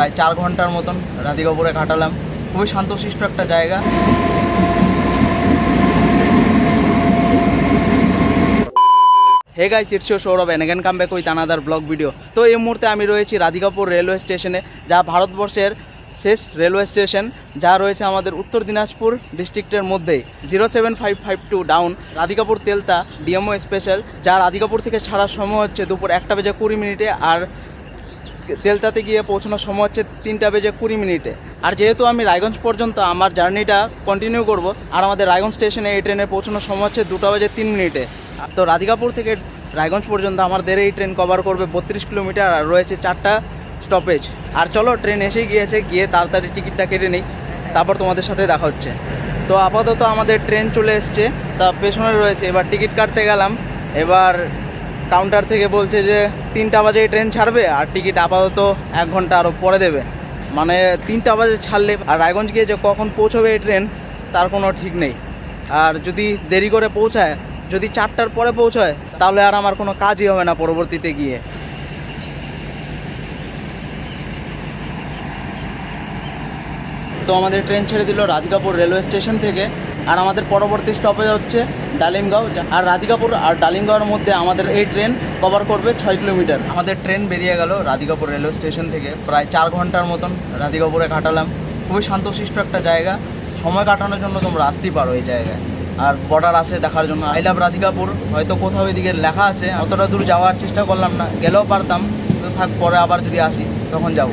প্রায় চার ঘণ্টার মতন রাধিকাপুরে কাটালাম। খুবই শান্তশিষ্ট একটা জায়গা। Hey guys it's Sourav N again come back with another vlog video তো এই মুহূর্তে আমি রয়েছি রাধিকাপুর রেলওয়ে স্টেশনে যা ভারতবর্ষের শেষ রেলওয়ে স্টেশন যা রয়েছে আমাদের উত্তর দিনাজপুর ডিস্ট্রিক্টের মধ্যেই। Zero seven five five two down Radhikapur Telta DEMU special যা রাধিকাপুর থেকে ছাড়ার সময় হচ্ছে দুপুর একটা বেজে কুড়ি মিনিটে, আর তেলতাতে গিয়ে পৌঁছানোর সময় হচ্ছে তিনটা বেজে কুড়ি মিনিটে। আর যেহেতু আমি রায়গঞ্জ পর্যন্ত আমার জার্নিটা কন্টিনিউ করব, আর আমাদের রায়গঞ্জ স্টেশনে এই ট্রেনে পৌঁছানোর সময় হচ্ছে দুটো বেজে তিন মিনিটে। তো রাধিকাপুর থেকে রায়গঞ্জ পর্যন্ত আমাদের এই ট্রেন কভার করবে বত্রিশ কিলোমিটার, আর রয়েছে চারটা স্টপেজ আর চলো ট্রেন এসে গিয়েছে, গিয়ে তাড়াতাড়ি টিকিটটা কেটে নিই, তারপর তোমাদের সাথে দেখা হচ্ছে। তো আপাতত আমাদের ট্রেন চলে এসছে, তা পেছনে রয়েছে, এবার টিকিট কাটতে গেলাম। এবার কাউন্টার থেকে বলছে যে তিনটা বাজে ট্রেন ছাড়বে আর টিকিট আপাতত এক ঘণ্টা আরও পরে দেবে। মানে তিনটা বাজে ছাড়লে আর রায়গঞ্জ গিয়ে যে কখন পৌঁছবে এই ট্রেন তার কোনো ঠিক নেই। আর যদি দেরি করে পৌঁছায়, যদি চারটার পরে পৌঁছায়, তাহলে আর আমার কোনো কাজই হবে না পরবর্তীতে গিয়ে। তো আমাদের ট্রেন ছেড়ে দিল রাধিকাপুর রেলওয়ে স্টেশন থেকে। আর আমাদের পরবর্তী স্টপেজ হচ্ছে ডালিমগাঁও আর রাধিকাপুর, আর ডালিমগাঁওয়ের মধ্যে আমাদের এই ট্রেন কভার করবে ছয় কিলোমিটার। আমাদের ট্রেন বেরিয়ে গেল রাধিকাপুর রেলওয়ে স্টেশন থেকে। প্রায় চার ঘণ্টার মতন রাধিকাপুরে কাটালাম। খুবই শান্তশিষ্ট একটা জায়গা। সময় কাটানোর জন্য তোমরা আসতেই পারো এই জায়গায়। আর বর্ডার আছে দেখার জন্য। I love Radhikapur. হয়তো কোথাও এদিকে লেখা আছে। অতটা দূর যাওয়ার চেষ্টা করলাম না। গেলেও পারতাম। থাক, পরে আবার যদি আসি, তখন যাব।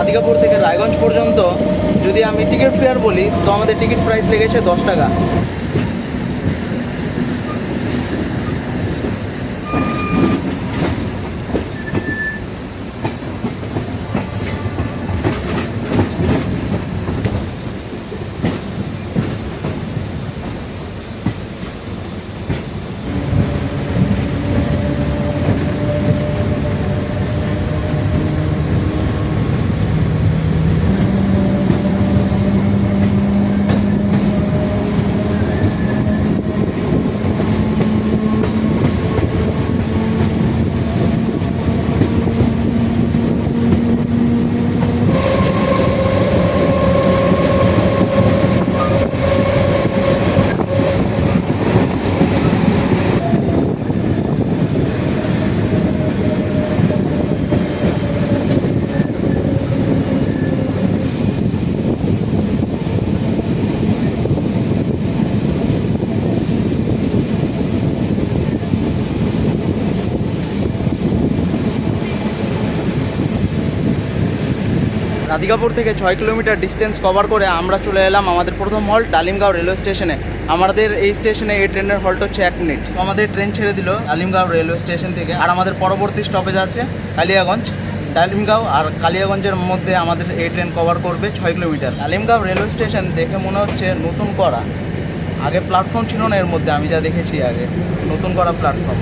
রাধিকাপুর থেকে রায়গঞ্জ পর্যন্ত যদি আমি টিকিট ফেয়ার বলি, তো আমাদের টিকিট প্রাইস লেগেছে দশ টাকা। রাধিকাপুর থেকে ছয় কিলোমিটার ডিস্টেন্স কভার করে আমরা চলে এলাম আমাদের প্রথম হল্ট ডালিমগাঁও রেলওয়ে স্টেশনে আমাদের এই স্টেশনে এই ট্রেনের হল্ট হচ্ছে এক মিনিট আমাদের ট্রেন ছেড়ে দিল ডালিমগাঁও রেলওয়ে স্টেশন থেকে। আর আমাদের পরবর্তী স্টপেজ আছে কালিয়াগঞ্জ। ডালিমগাঁও আর কালিয়াগঞ্জের মধ্যে আমাদের এই ট্রেন কভার করবে ছয় কিলোমিটার। ডালিমগাঁও রেলওয়ে স্টেশন দেখে মনে হচ্ছে নতুন করা। আগে প্ল্যাটফর্ম ছিল না এর মধ্যে, আমি যা দেখেছি আগে। নতুন করা প্ল্যাটফর্ম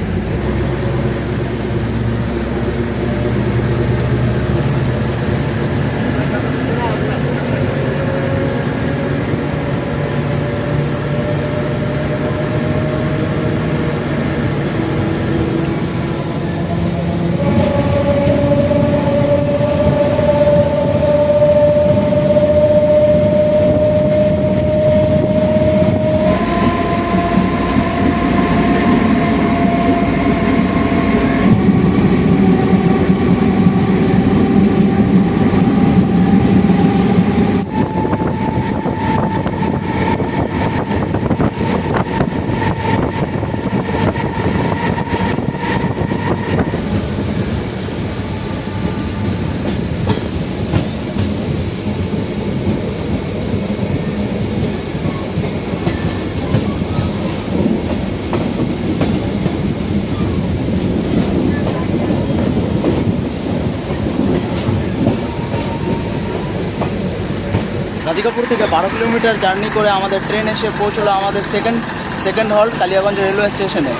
রাধিকাপুর থেকে বারো কিলোমিটার জার্নি করে আমাদের ট্রেন এসে পৌঁছলো আমাদের second second halt Kaliaganj railway স্টেশনে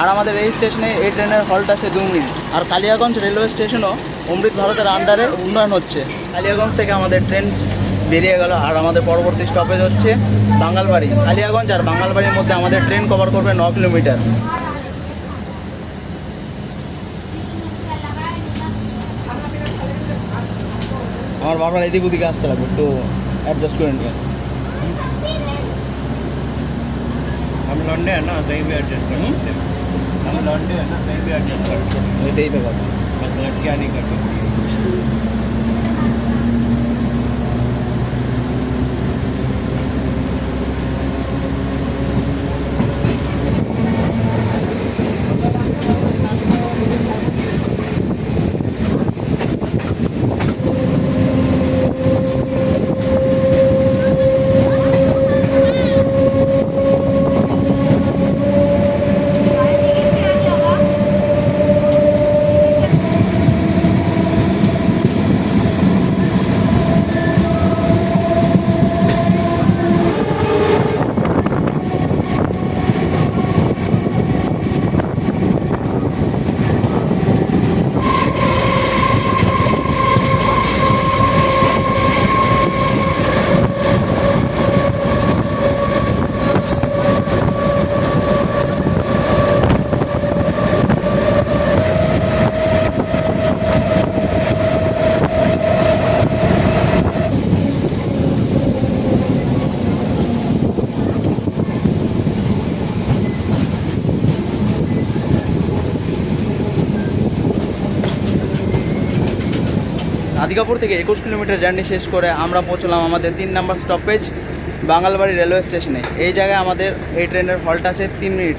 আর আমাদের এই স্টেশনে এই ট্রেনের হল্ট আছে দু মিনিট। আর কালিয়াগঞ্জ রেলওয়ে স্টেশনও অমৃত ভারতের আন্ডারে উন্নয়ন হচ্ছে। কালিয়াগঞ্জ থেকে আমাদের ট্রেন বেরিয়ে গেল আর আমাদের পরবর্তী স্টপেজ হচ্ছে বাঙ্গালবাড়ি। কালিয়াগঞ্জ আর বাঙ্গালবাড়ির মধ্যে আমাদের ট্রেন কভার করবে ন কিলোমিটার। আমার বাবার এদিক ওদিকে আসতে লাগবে, একটু एडजस्ट कर हम लौंडे हैं ना कहीं भी एडजस्ट कर हम लौंडे हैं ना कहीं भी एडजस्ट कर सकते पे बात लटकिया नहीं कर রাধিকাপুর থেকে একুশ কিলোমিটার জার্নি শেষ করে আমরা পৌঁছলাম আমাদের তিন নাম্বার স্টপেজ বাঙালবাড়ি রেলওয়ে স্টেশনে এই জায়গায় আমাদের এই ট্রেনের হল্ট আছে তিন মিনিট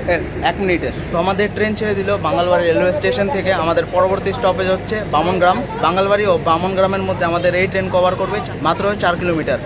এক মিনিটের। তো আমাদের ট্রেন ছেড়ে দিল বাঙালবাড়ি রেলওয়ে স্টেশন থেকে। আমাদের পরবর্তী স্টপেজ হচ্ছে বামনগ্রাম। বাঙালবাড়ি ও বামনগ্রামের মধ্যে আমাদের এই ট্রেন কভার করবে মাত্র চার কিলোমিটার।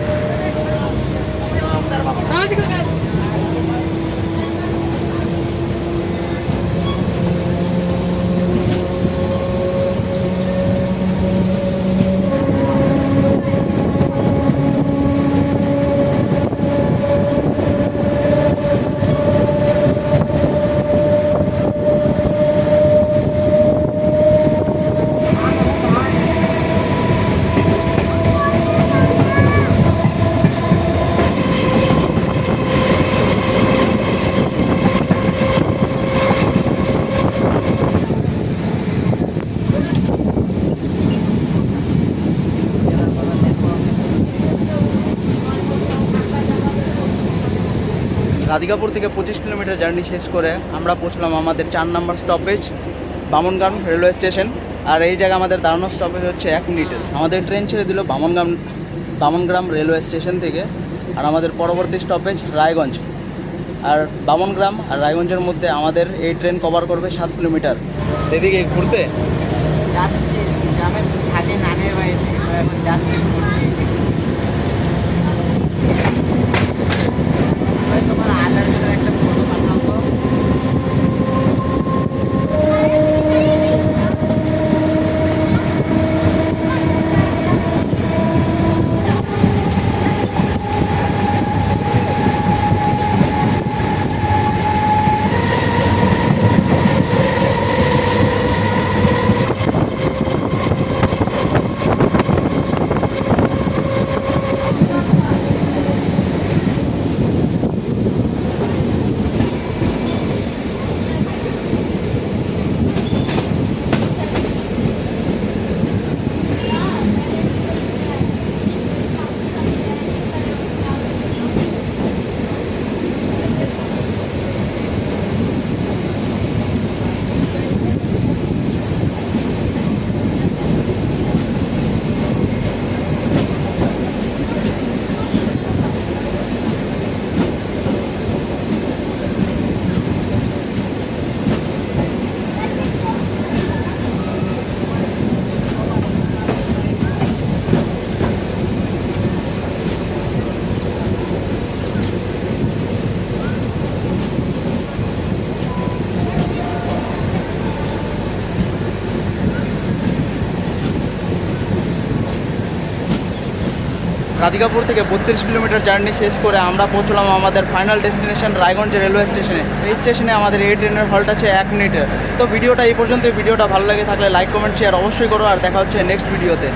রাধিকাপুর থেকে পঁচিশ কিলোমিটার জার্নি শেষ করে আমরা পৌঁছলাম আমাদের চার number stoppage Bamangram railway station আর এই জায়গায় আমাদের দাঁড়ানোর স্টপেজ হচ্ছে এক মিনিটের। আমাদের ট্রেন ছেড়ে দিল বামনগ্রাম বামনগ্রাম রেলওয়ে স্টেশন থেকে। আর আমাদের পরবর্তী স্টপেজ রায়গঞ্জ। আর বামনগ্রাম আর রায়গঞ্জের মধ্যে আমাদের এই ট্রেন কভার করবে সাত কিলোমিটার। এদিকে ঘুরতে? যাচ্ছি গ্রামের থাকে যাচ্ছি ঘুরতে। রাধিকাপুর থেকে বত্রিশ কিলোমিটার জার্নি শেষ করে আমরা পৌঁছলাম আমাদের ফাইনাল ডেস্টিনেশন রায়গঞ্জ রেলওয়ে স্টেশনে এই স্টেশনে আমাদের এই ট্রেনের হল্ট আছে এক মিনিটের তো ভিডিওটা এই পর্যন্ত ভিডিওটা ভালো লাগে থাকলে লাইক কমেন্ট শেয়ার অবশ্যই করো। আর দেখা হচ্ছে নেক্সট ভিডিওতে